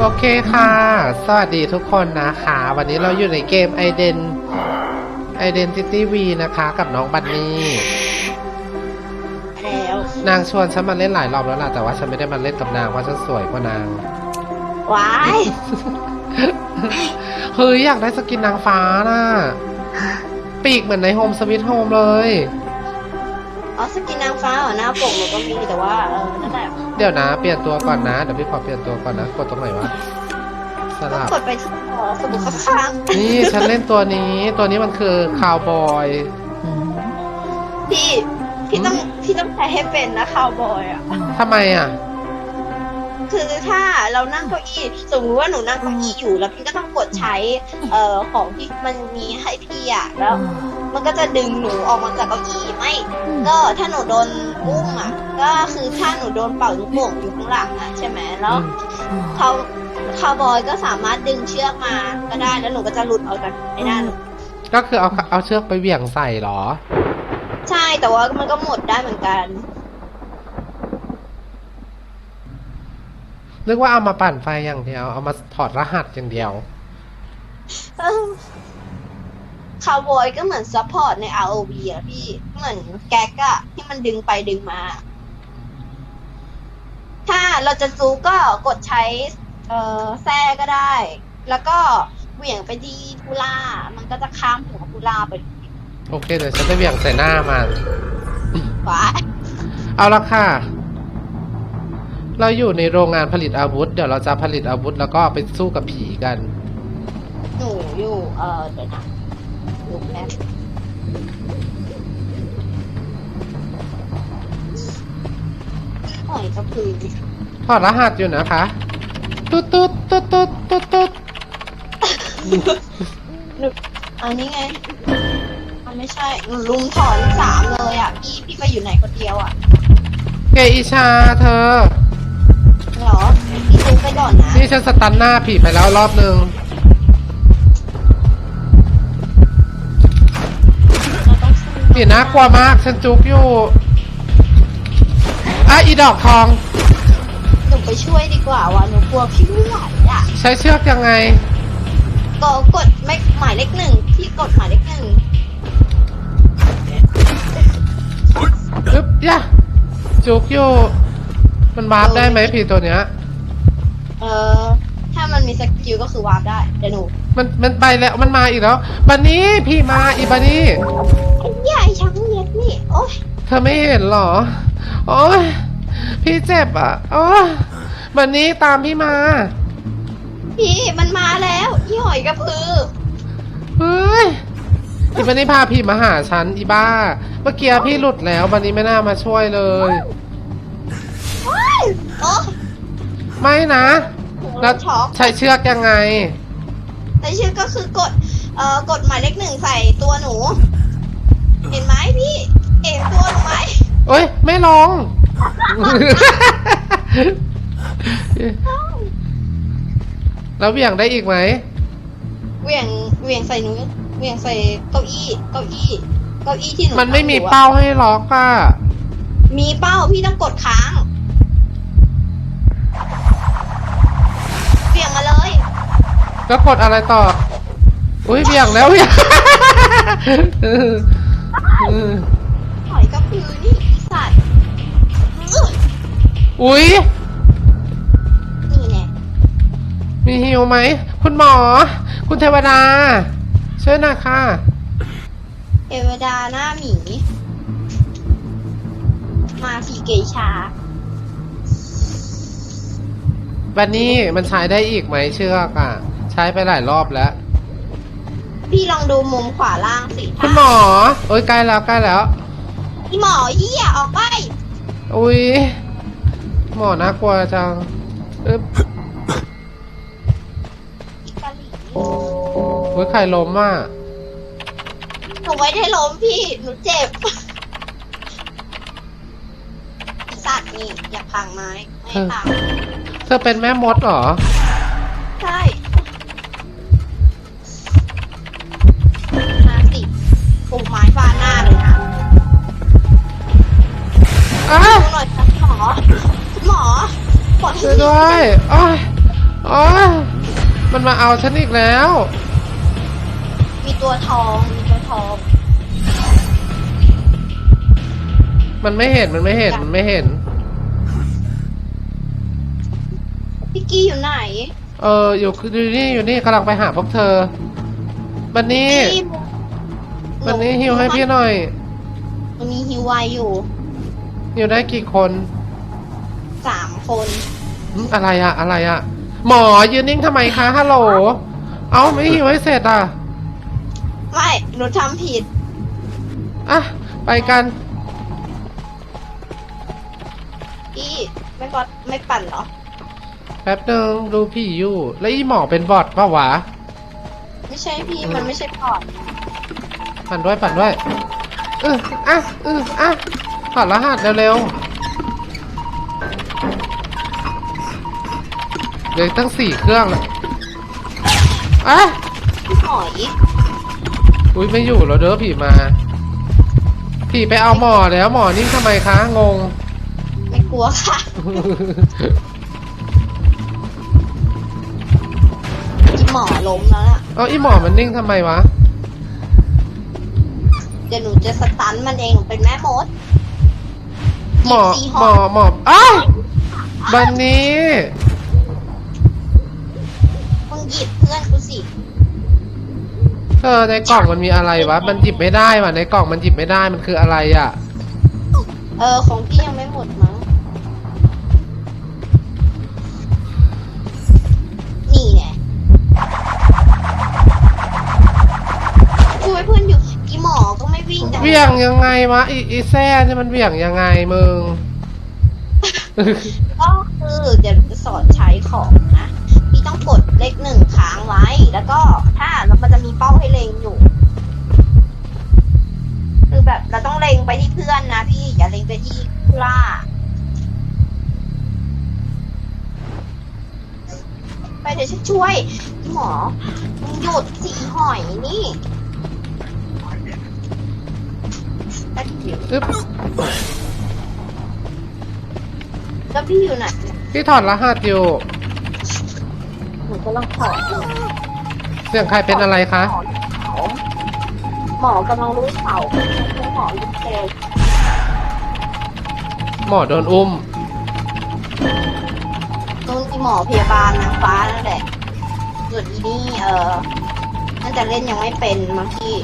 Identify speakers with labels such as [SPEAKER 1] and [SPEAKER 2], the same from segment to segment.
[SPEAKER 1] โอเคค่ะ สวัสดีทุกคนนะคะ วันนี้เราอยู่ในเกม i d e n Identity V นะคะ กับน้องบันนี่
[SPEAKER 2] แล้ว
[SPEAKER 1] นางชวนฉันมาเล่นหลายรอบแล้วล่ะ แต่ว่าฉันไม่ได้มาเล่นกับนางเพราะฉันสวยกว่านาง
[SPEAKER 2] ว้าย
[SPEAKER 1] เฮ้ยอยากได้สกินนางฟ้าน่ะ ปีกเหมือนในโฮมสวิตโฮมเลย
[SPEAKER 2] อ๋อสกินนางฟ้าเหรอหน้าปกหนูก็มีแต่ว่าเออนั่นแหละ
[SPEAKER 1] เดี๋ยวนะ เปลี่ยนตัวก่อนนะ เดี๋ยวพี่ขอเปลี่ยนตัวก่อนนะ กดตรงไหนวะส
[SPEAKER 2] ก็
[SPEAKER 1] ลับ
[SPEAKER 2] กดไปที่เอ่อสมุดข้าง
[SPEAKER 1] นี่ฉันเล่นตัวนี้ ตัวนี้มันคือคาวบอย
[SPEAKER 2] ๆพี่พี่ต้องพี่ต้องใช้ให้เป็นนะคาวบอยอะ
[SPEAKER 1] ทำไมอะ
[SPEAKER 2] คือถ้าเรานั่งเก้าอี้สมมติว่าหนูนั่งเก้าอี้อยู่แล้วพี่ก็ต้องกดใช้เอ่อของที่มันมีให้พี่อะแล้ว มันก็จะดึงหนูออกมาจากเก้าอี้ไม่ ก็ถ้าหนูโดนอุ้มอะ ก็คือถ้าหนูโดนเป่าลูกโป่งอยู่ข้างหลังอะใช่ไหมแล้วเขาคาวบอยก็สามารถดึงเชือกมาก็ได้แล้วหนูก็จะหลุดออกจากไอ้นั่น
[SPEAKER 1] ก็คือเอาเอาเชือกไปเหวี่ยงใส่เหรอ
[SPEAKER 2] ใช่แต่ว่ามันก็หมดได้เหมือนกัน
[SPEAKER 1] นึกว่าเอามาปั่นไฟอย่างเดียว เอามาถอดรหัสอย่างเดียว
[SPEAKER 2] คาวบอยก็เหมือนซัพพอร์ตใน ROV อะพี่ เหมือนแก๊กอะที่มันดึงไปดึงมา ถ้าเราจะซูก็กดใช้ เอ่อแซ่ก็ได้ แล้วก็เหวี่ยงไปที่พูล่า มันก็จะข้ามหัวพูล่าไป
[SPEAKER 1] โอเคเดี๋ยวฉันจะเหวี่ยงใส่หน้ามัน
[SPEAKER 2] ขวา
[SPEAKER 1] เอาละค่ะ เราอยู่ในโรงงานผลิตอาวุธ เดี๋ยวเราจะผลิตอาวุธแล้วก็ไปสู้กับผีกัน
[SPEAKER 2] หนูอยู่ เอ่อเดี๋ยวนะ ลุกแล้วหอยกระพือ
[SPEAKER 1] ถอดรหัสอยู่นะคะตุ๊ดตุ๊ดตุ๊ดตุ๊ดตุ๊ดตุ๊ด
[SPEAKER 2] หนูอันนี้ไง มันไม่ใช่หนูลุมถอนสามเลยอะ พี่พี่ไปอยู่ไหนคนเดียวอะ
[SPEAKER 1] เกอิชาเธอ
[SPEAKER 2] เหรอ พี่ซื้อไปก่อนนะ
[SPEAKER 1] นี่ฉันสตันหน้าผีไปแล้วรอบนึง
[SPEAKER 2] ต้องซื้อ
[SPEAKER 1] ผีน่ากลัวมาก ฉันจุกอยู่อะอีดอกทอง
[SPEAKER 2] หนูไปช่วยดีกว่าว่ะหนูกลัวพี่ไม่ไหวอะ
[SPEAKER 1] ใช้เชือกยังไง
[SPEAKER 2] ก็กดไม่หมายเลขหนึ่งพี่กดหมายเลขหนึ่ง
[SPEAKER 1] อึ๊บยะจุกอยู่ มันวาร์ปได้ไหมผีตัวเนี้ย
[SPEAKER 2] เอ่อถ้ามันมีสกิลก็คือวาร์ปได้เดี๋ยวหนู
[SPEAKER 1] มันมันไปแล้วมันมาอีกแล้ว บันนี้พี่มาอีบันนี้
[SPEAKER 2] ไอ้ ใหญ่ช้างเล็กนี่ โอ๊ย
[SPEAKER 1] เธอไม่เห็นเหรอ โอ้ยพี่เจ็บอะโอ้ยบันนี้ตามพี่มา
[SPEAKER 2] พี่มันมาแล้วยี่หอยกระพือ
[SPEAKER 1] เฮ้ยอีบันนี้พาพี่มาหาฉันอีบ้า เมื่อกี้พี่หลุดแล้วบันนี้ไม่น่ามาช่วยเลย
[SPEAKER 2] ว้ายโอ้
[SPEAKER 1] ไม่นะ แล้ว
[SPEAKER 2] ช็อก
[SPEAKER 1] ใช้เชือกยังไง
[SPEAKER 2] แต่ชื่อก็คือกด เอ่อกดหมายเลขหนึ่งใส่ตัวหนู เห็นไหมพี่ เห็นตัวหนูไหม
[SPEAKER 1] เอ้ยไม่ลงแล้วเหวี่ยงได้อีกไหม
[SPEAKER 2] เหวี่ยงเหวี่ยงใส่หนูเหวี่ยงใส่เก้าอี้ เก้าอี้ เก้าอี้ที่หนู
[SPEAKER 1] มันไม่มี
[SPEAKER 2] งอยู่อะ
[SPEAKER 1] เป้าให้ล็อกอะ
[SPEAKER 2] มีเป้าพี่ต้องกดค้างเหวี่ยงมาเลย
[SPEAKER 1] แล้วกดอะไรต่อ อุ้ยเบี่ยงแล้วเบี่ยงเออเออ
[SPEAKER 2] หอยกระพือนี่อีสัตว์อื้อ
[SPEAKER 1] อุ้ย
[SPEAKER 2] นี่แน่
[SPEAKER 1] มีฮิวไหม คุณหมอ คุณเทวดา ช่วยหน่อยค่ะ
[SPEAKER 2] เทวดาหน้าหมี มาสีเกชา
[SPEAKER 1] วันนี้มันใช้ได้อีกไหมเชือกอะ ใช้ไปหลายรอบแล้ว
[SPEAKER 2] พี่ลองดูมุมขวาล่างสิ
[SPEAKER 1] คุณหมอ โอ้ยใกล้แล้วใกล้แล้ว
[SPEAKER 2] พี่หมอเหี้ยออกไป
[SPEAKER 1] อุ้ยหมอน่ากลัวจังอึ๊บ
[SPEAKER 2] อีกาหลี
[SPEAKER 1] อุ้ยใครล้มอะ
[SPEAKER 2] หนูไม่ได้ล้มพี่ หนูเจ็บอีสัตว์นี่อย่าพังไม้ไม่พัง
[SPEAKER 1] เธอเป็นแม่มดเหรอ
[SPEAKER 2] ใช่
[SPEAKER 1] อ้า
[SPEAKER 2] ดูหน่อยค่ะหมอหมอปลดให้
[SPEAKER 1] ช่วยด้วยโอ้ยมันมาเอาฉันอีกแล้ว
[SPEAKER 2] มีตัวทอง มีตัวทอง
[SPEAKER 1] มันไม่เห็น มันไม่เห็น มันไม่เห็น
[SPEAKER 2] พี่กี้อยู่ไหน
[SPEAKER 1] เออ อยู่อยู่นี่ อยู่นี่กำลังไปหาพวกเธอวันนี้
[SPEAKER 2] พี่
[SPEAKER 1] วันนี้ฮิวให้พี่หน่อย
[SPEAKER 2] วันนี้ฮิวไวอยู่
[SPEAKER 1] ฮิวได้กี่คน
[SPEAKER 2] สามคน
[SPEAKER 1] หึอะไรอะอะไรอะหมอยืนนิ่งทำไมคะฮัลโหล เอาไม่ฮิวให้เสร็จอะ
[SPEAKER 2] ไม่หนูทำผิด
[SPEAKER 1] อะ ไปกัน
[SPEAKER 2] พี่ไม่บอดไม่ปั่นเหรอ
[SPEAKER 1] แป๊บนึงดูผีอยู่ แล้วอีหมอเป็นบอทปะวะ
[SPEAKER 2] ไม่ใช่พี่มันไม่ใช่พอร์ต
[SPEAKER 1] ปั่นด้วยปั่นด้วยเอออะเอออะ ถอดรหัสเร็วๆเหลืออกตั้งสี่เครื่องแล้วอะ
[SPEAKER 2] พี่หอย
[SPEAKER 1] อุ้ยไม่อยู่แล้วเด้อผีมาผีไปเอาหมอแล้วหมอนิ่งทำไมคะงง
[SPEAKER 2] ไม่กลัวค่ะพี่หมอล้มแล้วล่ะ
[SPEAKER 1] เอาอีหมอมันนิ่งทำไมวะ
[SPEAKER 2] เดี๋ยวหนูจะสตันมันเองหนูเป็นแม่มด
[SPEAKER 1] หมอ
[SPEAKER 2] จี
[SPEAKER 1] หมอหมออ้าวบันนี้
[SPEAKER 2] มึงหยิบเพื่อนกูสิ
[SPEAKER 1] เธอในกล่องมันมีอะไรวะ มันหยิบไม่ได้ว่ะในกล่องมันหยิบไม่ได้มันคืออะไรอะ
[SPEAKER 2] เออของพี่ยังไม่หมดมั้ง เบี่
[SPEAKER 1] ยงยังไงวะอีอีแซ่เนี่ยมันเบี่ยงยังไงมึง
[SPEAKER 2] ก็คือเดี๋ยวจะสอนใช้ของนะพี่ต้องกดเลขหนึ่งค้างไว้ แล้วก็ถ้าแล้วมันจะมีเป้าให้เลงอยู่ คือแบบเราต้องเลงไปที่เพื่อนนะพี่อย่าเลงไปที่ผู้ล่า ไปเดี๋ยวฉันช่วยพี่หมอมึงหยุดสีหอยนี่ แป๊บเดียว
[SPEAKER 1] อึ๊บ
[SPEAKER 2] แล้วพี่อยู่ไหน
[SPEAKER 1] พี่ถอดรหัสอยู่
[SPEAKER 2] หนูกำลังขออยู่
[SPEAKER 1] เสียงใครเป็นอะไรคะ
[SPEAKER 2] หมอกำลังรู้เสาหมอรู้เซล
[SPEAKER 1] หมอโดนอุ้ม
[SPEAKER 2] นู่นที่หมอพยาบาลนางฟ้านั่นแหละส่วนอีนี่เออน่าจะเล่นยังไม่เป็นมั้งพี่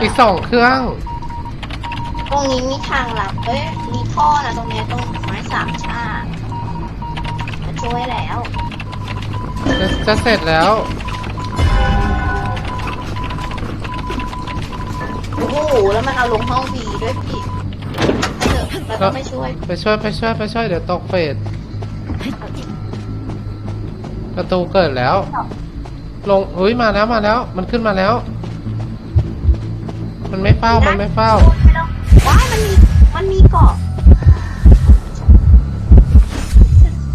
[SPEAKER 2] อี
[SPEAKER 1] กสองเครื่อง
[SPEAKER 2] ตรงนี้มีทางลับเอ้ย มีท่อนะตรงเนี้ยตรงไม้สามชามาช่วยแล้ว
[SPEAKER 1] จะจะเสร็จแล้ว
[SPEAKER 2] โอ้โห แล้วมันเอาลงห้องวีด้วยพี่เดี๋ยวเราต้องไม่ช่วย
[SPEAKER 1] ไปช่วยไปช่วยไปช่วยเดี๋ยวตกเฟสประตูเกิดแล้ว ลงเฮ้ยมาแล้วมาแล้ว มันขึ้นมาแล้ว มันไม่เฝ้า มันไม่เฝ้า
[SPEAKER 2] ไม่ต้องว้ายมันมี มันมีเกาะ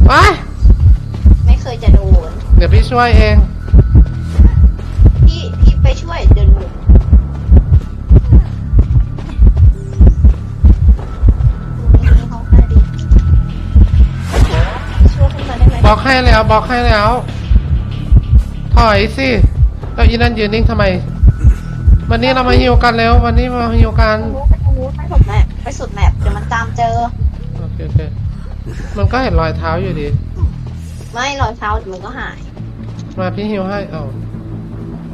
[SPEAKER 1] ว้าย
[SPEAKER 2] ไม่เคยจะโดน
[SPEAKER 1] เดี๋ยวพี่ช่วยเอง
[SPEAKER 2] พี่ พี่ไปช่วยเดินหนูนี่ห้องใต้ดินช่วยขึ้นมาได้ไหม
[SPEAKER 1] บล็อกให้แล้วบล็อกให้แล้ว ถอยสิ แล้วอีนั่นยืนนิ่งทำไม วันนี้เรามาฮิวกันแล้ว วันนี้มาฮิวกัน
[SPEAKER 2] ไปทางนู้นไปทางนู้นไปสุดแมปไปสุดแมปเดี๋ยวมันตามเจอ
[SPEAKER 1] โอเคโอเคมันก็เห็นรอยเท้าอยู่ดี
[SPEAKER 2] ไม่รอยเท้าเดี๋ยวมันก็หาย
[SPEAKER 1] มาพี่ฮิวให้เอา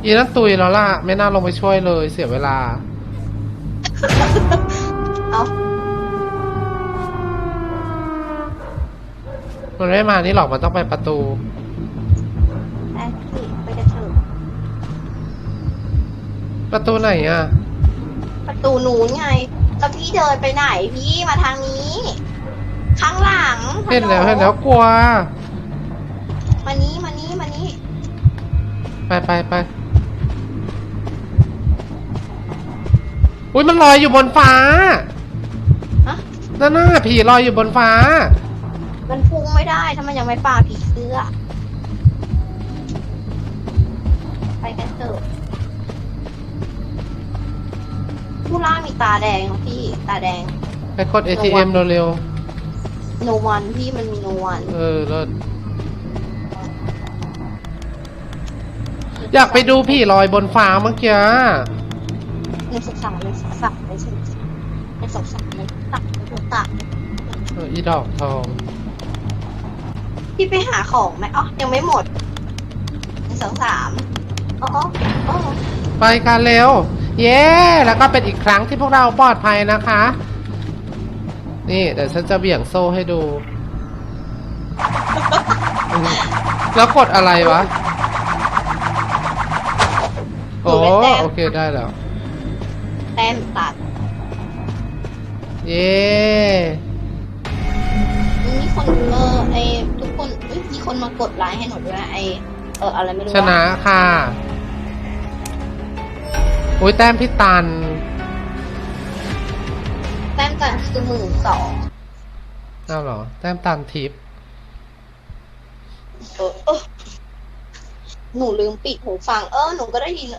[SPEAKER 1] อีนั่นตุยแล้วล่ะ ไม่น่าลงไปช่วยเลยเสียเวลา
[SPEAKER 2] เอา
[SPEAKER 1] มันไม่มานี่หรอกมันต้องไปประตู ประตูไหนอะ
[SPEAKER 2] ประตูนู้นไงแล้วพี่เดินไปไหนพี่มาทางนี้ ข้างหลัง
[SPEAKER 1] เห็นแล้วเห็นแล้วกลัว
[SPEAKER 2] มานี้มานี้มานี้
[SPEAKER 1] ไปไปไปอุ้ยมันลอยอยู่บนฟ้า
[SPEAKER 2] ฮะ
[SPEAKER 1] นั่นน่ะผีลอยอยู่บนฟ้า
[SPEAKER 2] มันพุ่งไม่ได้ถ้ามันยังไม่ป่าผีเสื้อ ไปกันเถอะ ผู้ล่ามีตาแดงครับพี่ตาแดง
[SPEAKER 1] ไปกด ATM เร็ว
[SPEAKER 2] โนวันพี่มันมีโนวัน
[SPEAKER 1] ๆเออเลิศอยากไปดูผีลอยบนฟ้าเมื่อกี้
[SPEAKER 2] หนึ่งสองสามหนึ่งสองสามหนึ่งสองสามหนึ่งสองสามหนึ่งตักหนึ่งตัก
[SPEAKER 1] เอออีดอกทอง
[SPEAKER 2] พี่ไปหาของไหมอ๋อยังไม่หมดหนึ่งสองสามอ๋ออ๋ออ๋อ
[SPEAKER 1] ไปกันเร็ว เย้ แล้วก็เป็นอีกครั้งที่พวกเราปลอดภัยนะคะ นี่เดี๋ยวฉันจะเบี่ยงโซ่ให้ดูอืมแล้วกดอะไรวะ โอ้โอเคได้แล้ว
[SPEAKER 2] แต้มตัด
[SPEAKER 1] เย้
[SPEAKER 2] มีคนเออไอทุกคนเอ้ยมีคนมากดไลค์ให้หนูด้วยไอเอออะไรไม่รู้
[SPEAKER 1] ชนะค่ะ อุ้ยแต้มพี่ตัน
[SPEAKER 2] แต้มตันคือหมื่นสอง
[SPEAKER 1] อ้าวเหรอ แต้มตันทิป
[SPEAKER 2] เออเออหนูลืมปิดหูฟัง เออ หนูก็ได้ยิน